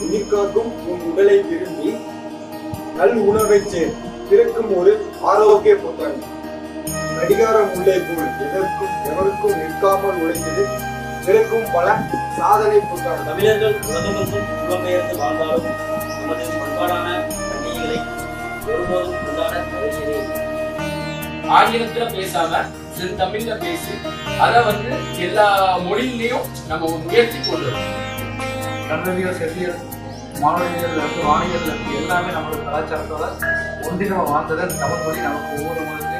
உயிர்காக்கும் உன் உடலை விரும்பி நல் உணவைச் சேர் பிறக்கும் ஒரு ஆரோக்கிய புத்தகம் கடிகாரம் உள்ளே போல் எதற்கும் எவருக்கும் நிற்காமல் உழைத்தது பிறக்கும் பல சாதனை புத்தகம் தமிழர்கள் உலகமெங்கும் புலம்பெயர்ந்து வாழ்ந்தாலும் நமது பண்பாடான பண்டிகைகளை ஒருபோதும் கொண்டாட தவறியதே ஆங்கிலத்துல பேசாம சென் தமிழ்ல பேசி அதை வந்து எல்லா மொழியிலையும் நம்ம முயற்சி கொண்டு கல்வியல் செவ்வியல் மாணவியல் வந்து வானியல் எல்லாமே நம்மளோட கலாச்சாரத்தோட ஒன்றி நம்ம வாழ்ந்ததை தமிழ் மொழி நமக்கு ஒவ்வொரு மொழி நம்ம